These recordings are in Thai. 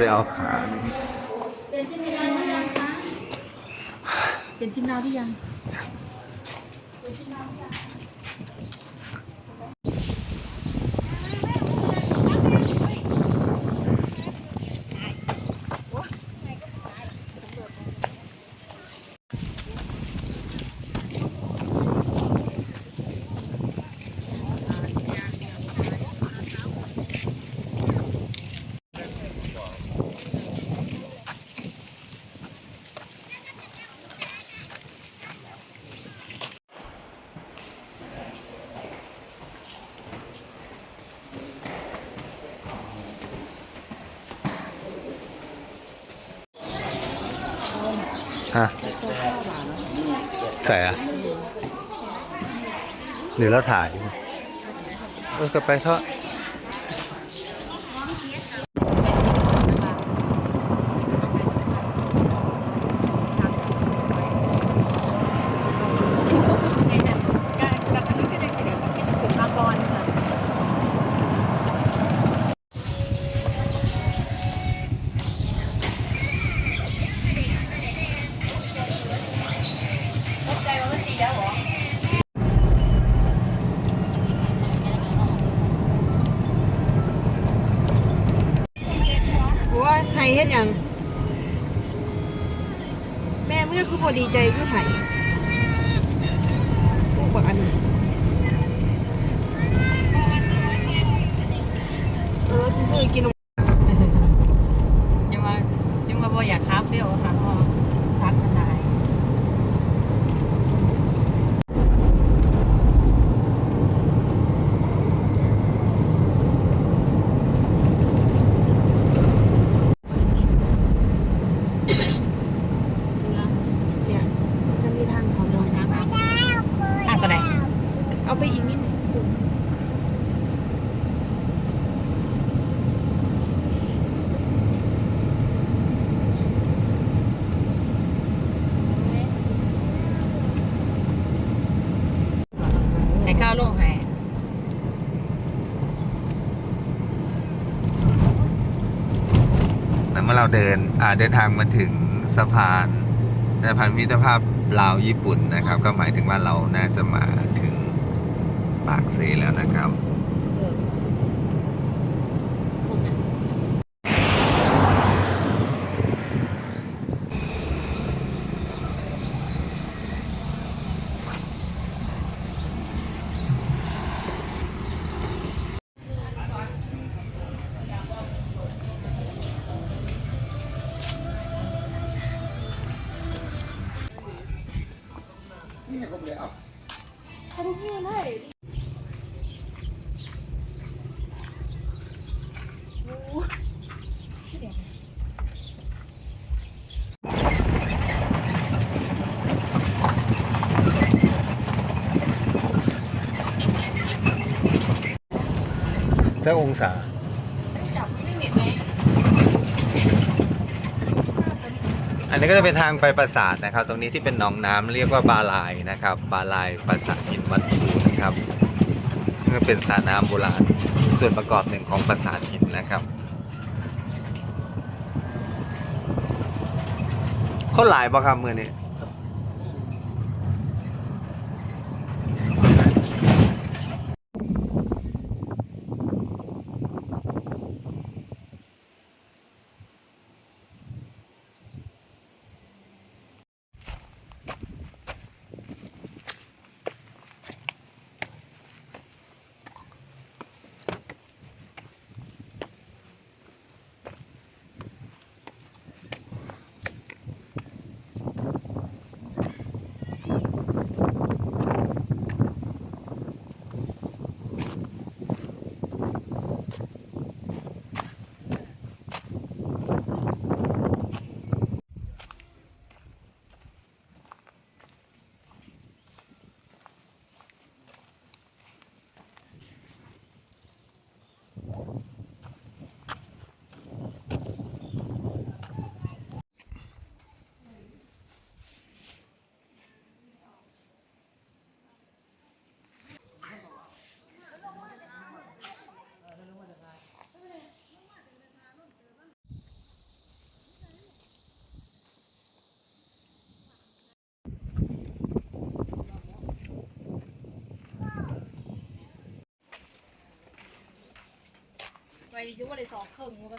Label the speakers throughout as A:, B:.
A: ได้เอาขา
B: เป็นชิ้นดาวหรือยังคะเป็นชิ้นดาวหรือยัง
A: ฮะใส่อะหรือเราถ่ายเออก็ไปเถอะ
B: เฮ็
C: ดหยัง แม่เมื่อคือบอดีใจคือไห้ลูกบักอันเออที่ซื้อกินนม
B: ยังว่ายังว่าบ่อยากค้าเปรี้ยวค่ะเพราะซัดมันได้
C: เนี่ยจะมีทางเขาลง
B: ทางตัวไหน
C: เอาไปอีกนิดหนึง
B: ให้ข้าวลงให้
A: แล้ว เราเดินอ่าเดินทางมาถึงสะพานสะพานมิตรภาพลาวญี่ปุ่นนะครับ ก็หมายถึงว่าเราน่าจะมาถึงปากเซแล้วนะครับ เจ้าองศา อันนี้ก็จะเป็นทางไปปราสาทนะครับ ตรงนี้ที่เป็นหนองน้ำเรียกว่าบาลายนะครับ บาลายปราสาทหินวัดภูนะครับนี่ก็เป็นสระน้ำโบราณส่วนประกอบหนึ่งของปราสาทหินนะครับคนหลายบ่ครับมือนี้
B: ซิว่าได้สองเครื่องก็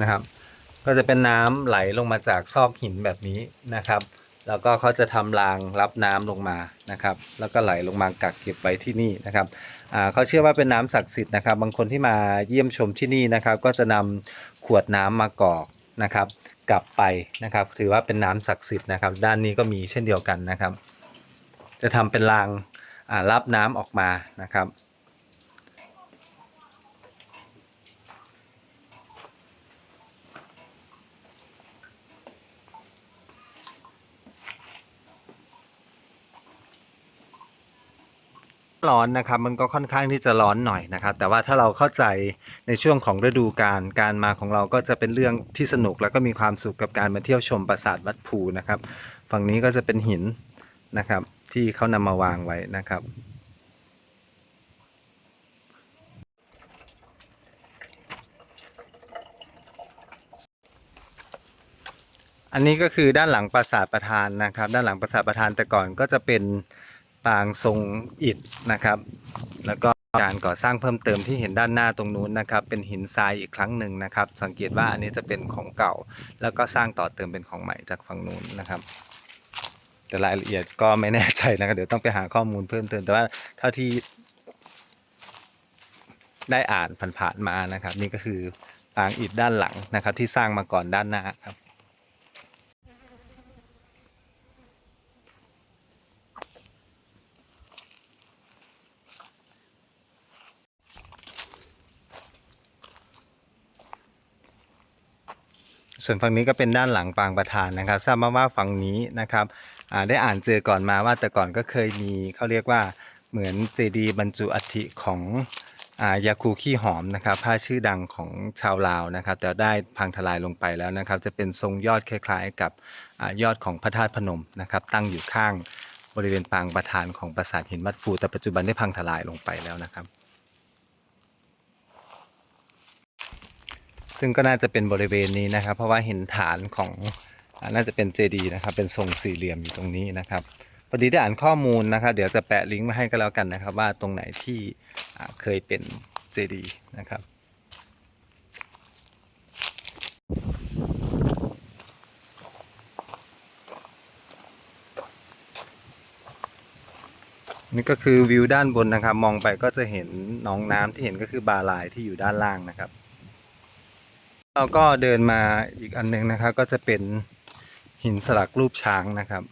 A: นะครับ ก็จะเป็นน้ำไหลลงมาจากซอกหินแบบนี้นะครับ แล้วก็เขาจะทำรางรับน้ำลงมานะครับ แล้วก็ไหลลงมากักเก็บไว้ที่นี่นะครับเขาเชื่อว่าเป็นน้ำศักดิ์สิทธิ์นะครับ บางคนที่มาเยี่ยมชมที่นี่นะครับ ก็จะนำขวดน้ำมากรอกนะครับ กลับไปนะครับ ถือว่าเป็นน้ำศักดิ์สิทธิ์นะครับ ด้านนี้ก็มีเช่นเดียวกันนะครับ จะทำเป็นรางรับน้ำออกมานะครับ ร้อนนะครับ มันก็ค่อนข้างที่จะร้อนหน่อยนะครับ แต่ว่าถ้าเราเข้าใจในช่วงของฤดูกาลการมาของเราก็จะเป็นเรื่องที่สนุกแล้วก็มีความสุขกับการมาเที่ยวชมปราสาทวัดภูนะครับ ฝั่งนี้ก็จะเป็นหินนะครับ ที่เขานำมาวางไว้นะครับอันนี้ก็คือด้านหลังปราสาทประธานนะครับ ด้านหลังปราสาทประธานแต่ก่อนก็จะเป็น ปางทรงอิฐนะครับ แล้วก็การก่อสร้างเพิ่มเติมที่เห็นด้านหน้าตรงนู้นนะครับ เป็นหินทรายอีกครั้งหนึ่งนะครับ สังเกตว่าอันนี้จะเป็นของเก่า แล้วก็สร้างต่อเติมเป็นของใหม่จากฝั่งนู้นนะครับ แต่รายละเอียดก็ไม่แน่ใจนะครับเดี๋ยวต้องไปหาข้อมูลเพิ่มเติมแต่ว่าเท่าที่ได้อ่านผ่านๆมานะครับ นี่ก็คือปางอิฐด้านหลังนะครับ ที่สร้างมาก่อนด้านหน้าครับ ส่วนฝั่งนี้ก็เป็นด้านหลังปางประธานนะครับ ทราบมาว่าฝั่งนี้นะครับได้อ่านเจอก่อนมาว่าแต่ก่อนก็เคยมีเขาเรียกว่าเหมือนเจดีย์บรรจุอัฐิของอายาคูขี้หอมนะครับผ้าชื่อดังของชาวลาวนะครับ แต่ได้พังทลายลงไปแล้วนะครับ จะเป็นทรงยอดคล้ายๆ กับอยอดของพระธาตุพนมนะครับ ตั้งอยู่ข้างบริเวณปางประธานของปราสาทหินวัดภูแต่ปัจจุบันได้พังทลายลงไปแล้วนะครับ ซึ่งก็น่าจะเป็นบริเวณนี้นะครับ เพราะว่าเห็นฐานของน่าจะเป็นเจดีนะครับ เป็นทรงสี่เหลี่ยมอยู่ตรงนี้นะครับพอดีได้อ่านข้อมูลนะครับ เดี๋ยวจะแปะลิงก์มาให้ก็แล้วกันนะครับ ว่าตรงไหนที่เคยเป็นเจดีนะครับนี่ก็คือวิวด้านบนนะครับ มองไปก็จะเห็นหนองน้ำที่เห็นก็คือบาลายที่อยู่ด้านล่างนะครับ เราก็เดินมาอีกอันหนึงนะครับ ก็จะเป็นหินสลักรูปช้างนะครับ